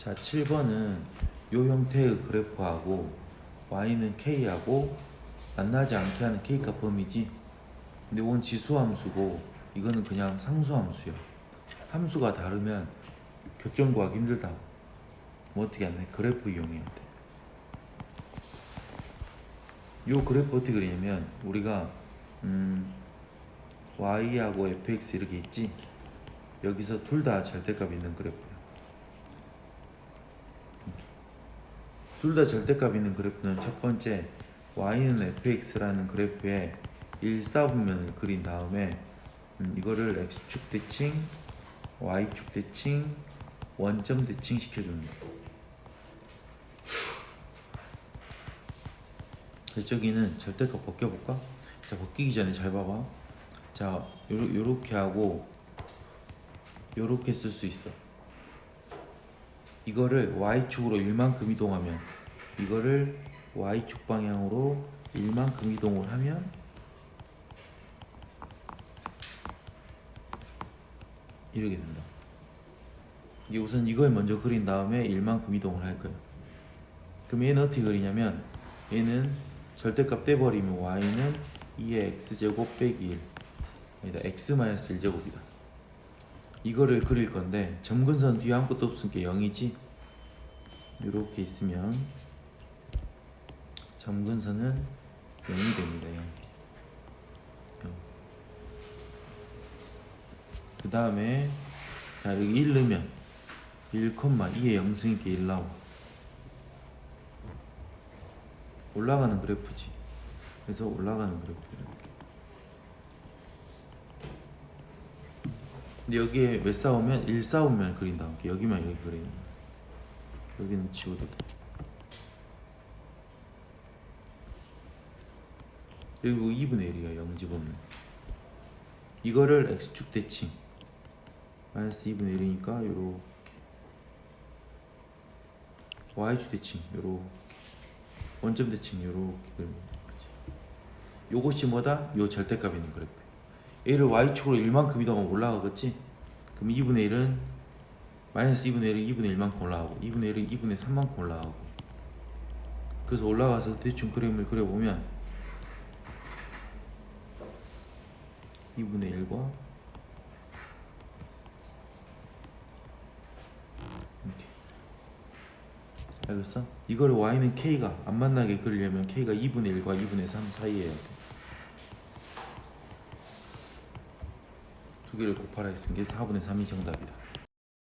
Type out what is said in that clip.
자, 7번은 요 형태의 그래프하고 y는 k하고 만나지 않게 하는 k값 범위지. 근데 이건 지수함수고 이거는 그냥 상수함수야. 함수가 다르면 교점 구하기 힘들다. 뭐 어떻게 하냐? 그래프 이용해야 돼. 요 그래프 어떻게 그리냐면 우리가 음, y하고 fx 이렇게 있지. 여기서 둘 다 절대값 있는 그래프야. 둘 다 절대값 있는 그래프는 첫 번째 y는 fx라는 그래프에 일사분면을 그린 다음에 음, 이거를 x축 대칭, y축 대칭, 원점 대칭 시켜줍니다. 저기는 절대값 벗겨볼까? 자 벗기기 전에 잘 봐봐. 자 요렇게 하고 요렇게 쓸 수 있어. 이거를 y축으로 1만큼 이동하면 이거를 y축 방향으로 1만큼 이동을 하면 이렇게 된다. 이게 우선 이걸 먼저 그린 다음에 1만큼 이동을 할 거야. 그럼 얘는 어떻게 그리냐면 얘는 절대값 떼버리면 y는 2의 x제곱 빼기 1 아니다 x 마이너스 1제곱이다. 이거를 그릴 건데 점근선 뒤에 아무것도 없으니까 0이지 이렇게 있으면 점근선은 0이 됩니다 0. 0. 그 다음에 자 여기 1 넣으면 1,2의 0승이니까 1 나와 올라가는 그래프지 그래서 올라가는 그래프 이렇게 근데 여기에 왜 싸우면? 1 싸우면 그린다. 여기만 이렇게 그리는 여기는 지워도 돼. 그리고 2분의 1이야 0 집어넣으면 이거를 x축 대칭. 마이너스 2분의 1이니까 요렇게. Y축 대칭 요렇게. 원점 대칭 요렇게 되지 요것이 뭐다? 요 절대값 있는 그래프 얘를 y축으로 1만큼 이동하면 올라가겠지? 그럼 2분의 1은 마이너스 2분의 1은 2분의 1만큼 올라가고 2분의 1은 2분의 3만큼 올라가고 그래서 올라가서 대충 그림을 그려보면 2분의 1과 이렇게 알겠어? 이걸 y는 k가 안 만나게 그리려면 k가 2분의 1과 2분의 3 사이에 해야 돼. 두 개를 곱하라 했은 게 4분의 3이 정답이다.